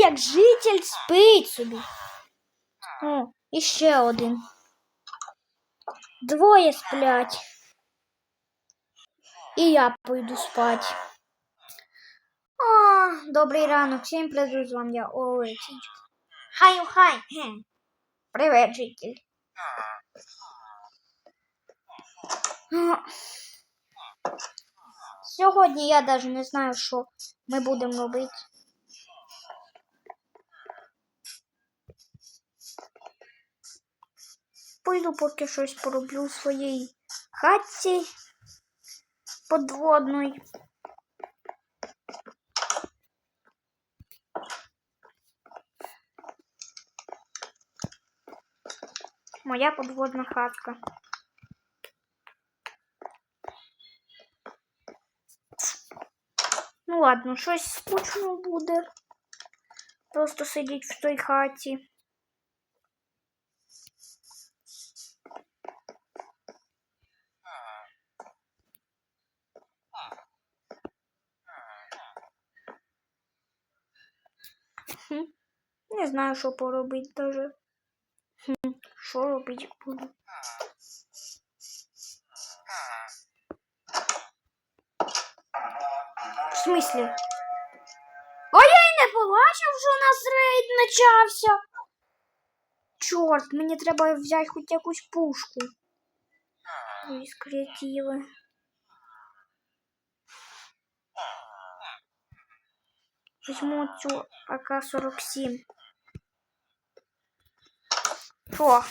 як житель спить собі. О, і ще один. Двоє сплять. І я пойду спать. О, добрий ранок. Всім привіт з вами я Олексійчик. Хай, хай. Привет, житель. Сьогодні я навіть не знаю, що ми будемо робити. Пойду поки щось пороблю в своїй хатці подводної. Моя подводна хатка. Ну ладно, щось скучно буде. Просто сидіть в той хаті. Не знаю, що поробити даже. Що робити буду? В смислі? А я й не побачив, що у нас рейд почався. Чорт, мені треба взяти хоч якусь пушку. Із креативи. Візьму цю АК-47. Що?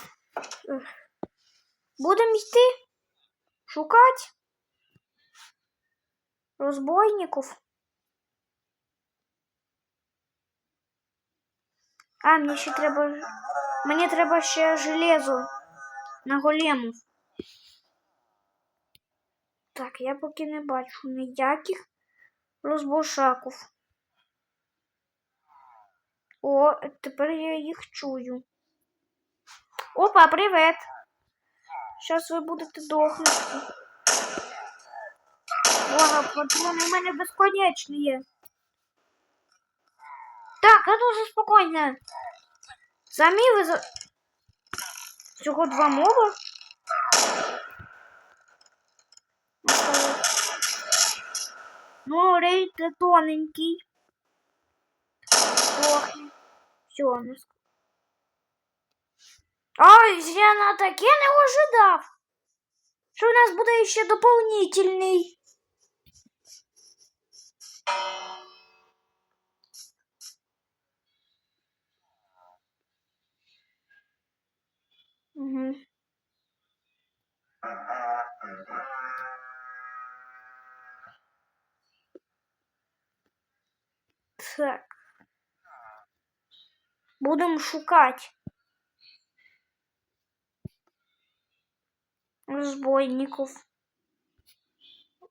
Будемо йти? Шукати? Розбойників? А, мені ще треба. Мені треба ще железо на голему. Так, я поки не бачу ніяких розбошаків. О, тепер я їх чую. Опа, привет! Зараз ви будете дохнути. Ага, патрони в мене безконечні є. Так, а дуже спокійно. Самі ви за... Всього два моба? Ну, рейд тоненький. Трохи. Все, у нас. Ой, я на таке не ожидав. Що у нас буде ще доповнительний. Угу. Так. Будемо шукати. Розбойників.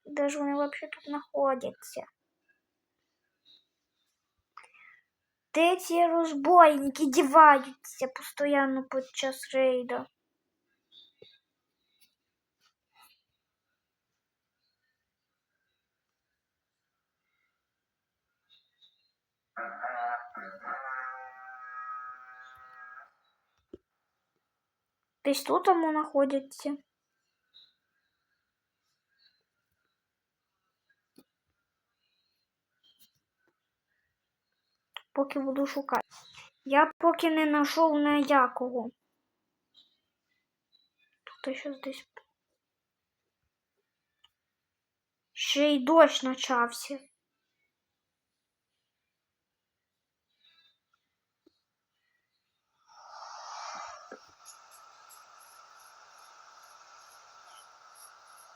Де ж вони взагалі тут знаходяться? Де ці розбойники діваються постійно під час рейду? Десь тут тому знаходяться. Поки буду шукати. Я поки не знайшов ніякого. Тут щось десь. Ще й дощ почався.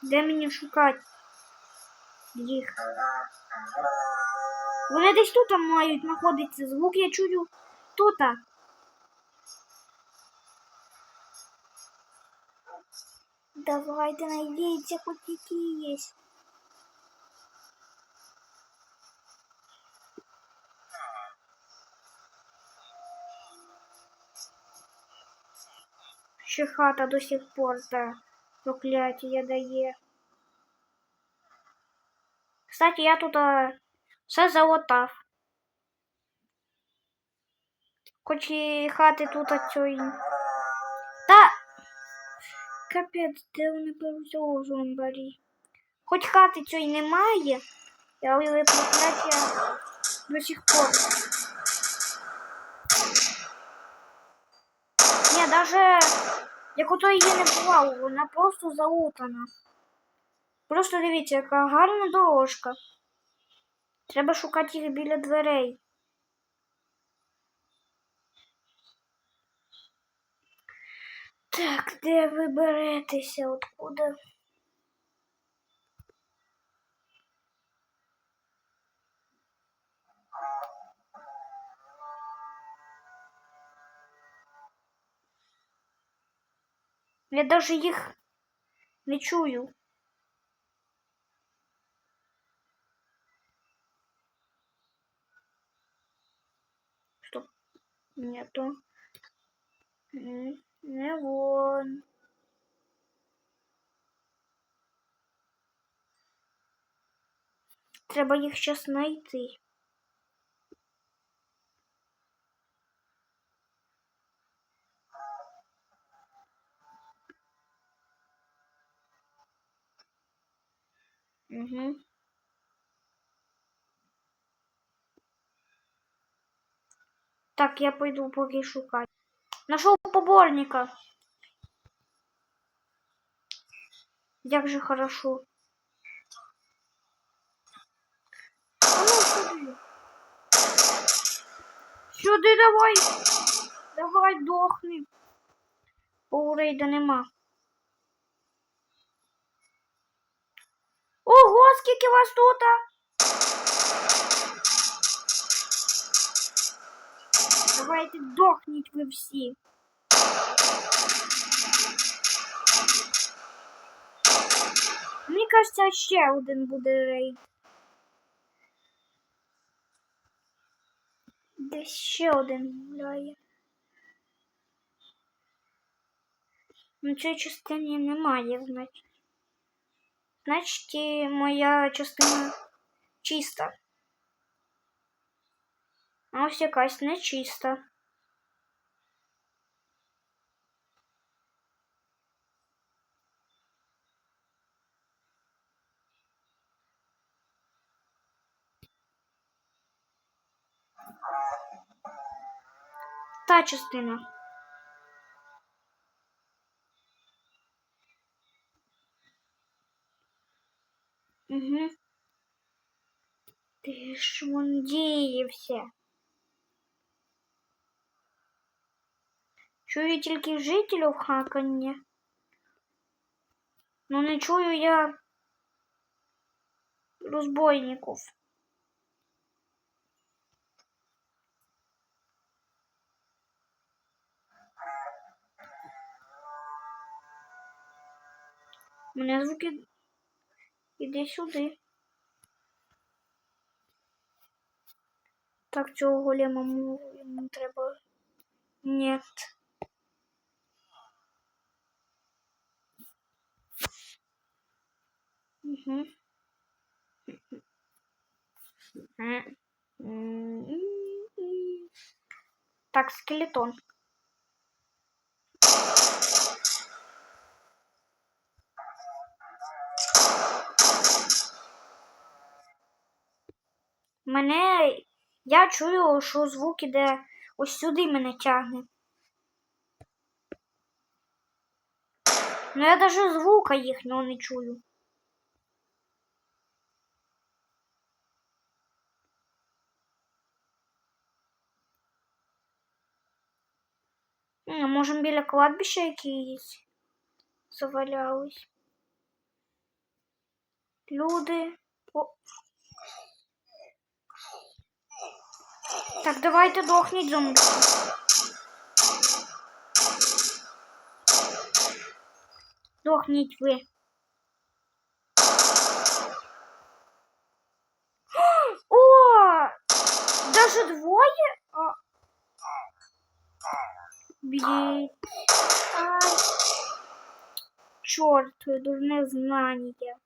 Де мені шукати їх? Вони десь тут мають знаходитися. Звук я чую тут. Давайте найдите хоть какие есть. Ще хата до сих пор да, прокляття дає. Кстати, я тут а, все залатав. Хоч і хати тут от цієї. Та. Капець, де вони беруть зомбарі? Хоч хати цієї немає, але прокляття до сих пор. Ні, даже як ото її не бувало, вона просто залутана. Просто дивіться, яка гарна дорожка. Треба шукати їх біля дверей. Так, де ви беретеся? Откуда? Я даже їх не чую. Нету. Не вон. Треба їх щас знайти. Угу. Так, я пойду поки шукати. Нашел поборника. Як же хорошо. Ну сюди. Давай. Давай дохни. Бо рейда нема. Ого, скільки вас тут? Давайте дохніть ви всі. Мені кажеться, ще один буде рейд. Десь ще один гуляє. Ну, цієї частини немає, значить. Значить, моя частина чиста. А ось якась нечиста. Та частина. Угу. Ти ж вон діявся. Чую тільки жителів хакання. Ну не чую я розбойників. У мене звуки іди сюди. Так, цього голема ему- йому треба. Нет. Угу. Так, скелетон. Мене. Я чую, що звук іде ось сюди мене тягне. Ну я навіть звука їхнього не чую. Може, біля кладбища якісь завалялись. Люди. О. Так, давайте дохніть зомбі. Дохніть ви. О! Даже двоє? А. Блін. Ай. Чорт, дурне знання.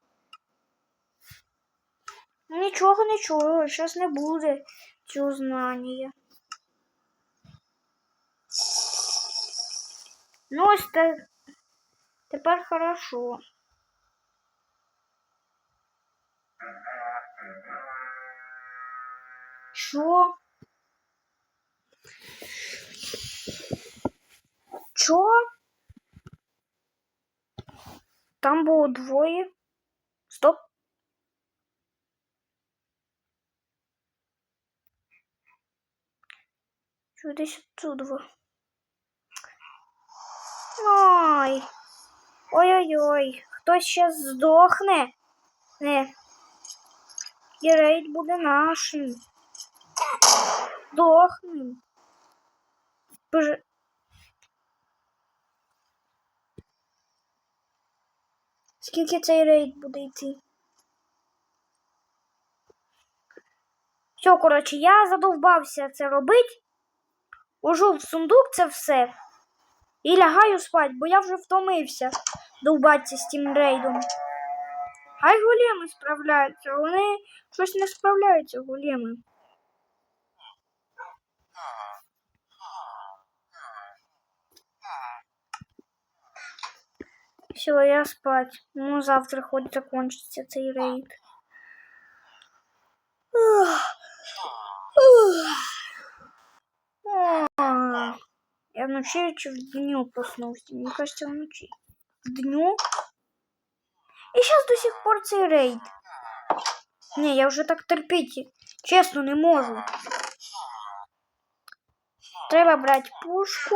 Нічого не чую, щас не буде цього знання. Ну, ось те- тепер хорошо. Що? Що? Там було двоє. Стоп. Що десь отсюда? Ой. Ой-ой-ой. Хтось ще здохне. Не. І рейд буде нашим. Здохнем. Боже. Скільки цей рейд буде йти? Все, коротше, я задовбався це робити. Ложу в сундук це все. І лягаю спать, бо я вже втомився довбатися з тим рейдом. Хай големи справляються, вони щось не справляються, големи. Все, я спать. Ну, завтра хоть закончится цей рейд. Ух. Ух. Ах. Я вночі чи в дню проснувся? Мені кажется, вночі. В дню? І зараз до сих пор цей рейд. Ні, я вже так терпіти. Чесно, не можу. Треба брати пушку.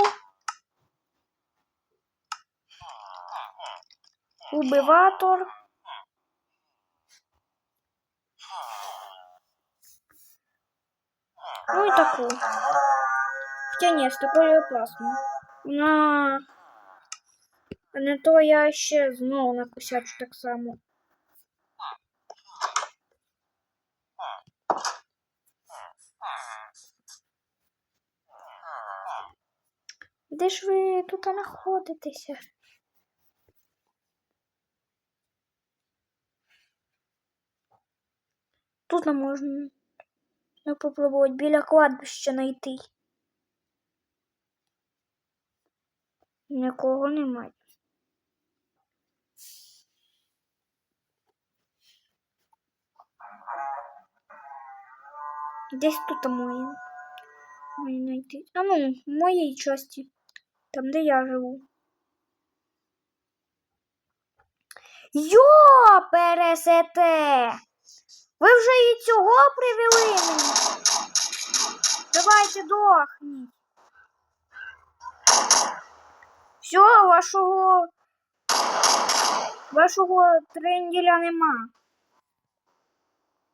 Убиватор. Ну і таку. Хоча ні, з такою пластмою. На... То я ще знову накосячу так само. Де ж ви тут знаходитеся? Тут не можна ну, попробувати біля кладбища знайти. Нікого немає. Десь тут моє. Мені знайти. А ну, в моїй часті. Там, де я живу. Йо, пересете! Ви вже і цього привели мені. Давайте дохніть. Все, вашого. Вашого тренділя нема.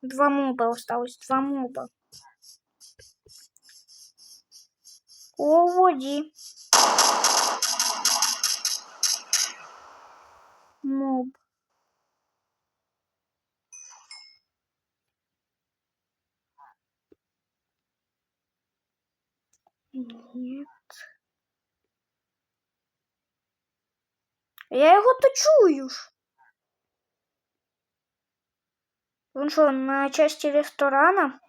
Два моба осталось, два моба. У воді. Моб. Нет. Я його то чую. Він що, на часті ресторана?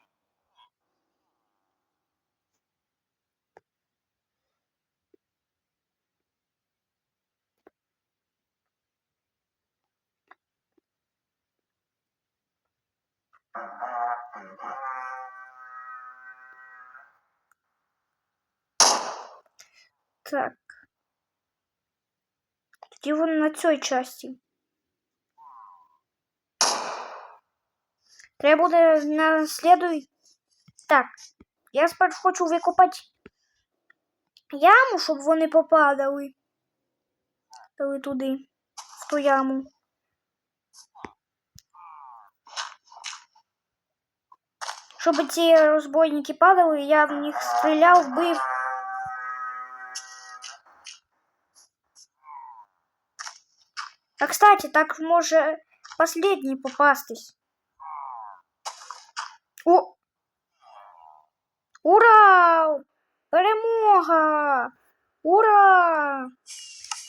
Так. Тоді він на цій часті. Треба буде на слідуй. Так. Я спершу хочу викопати яму, щоб вони попадали. Дали туди, в ту яму. Щоб ці розбойники падали, я в них стріляв, бив. А кстати, так може последний попастись. О! Ура! Перемога! Ура!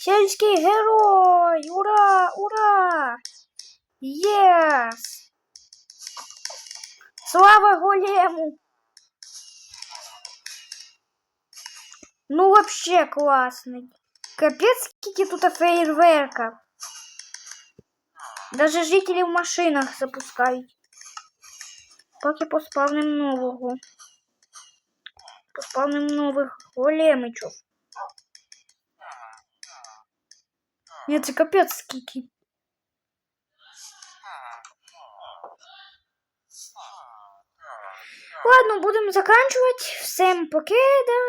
Сільський герой! Ура! Ура! Єс! Слава голему! Ну, вообще классный. Капец, скільки тут фейерверка. Даже жителі в машинах запускають. Поки поспавним нового. Поспавним нових големичів. Ні, це капець скільки. Ладно, будемо заканчувати. Всім покида.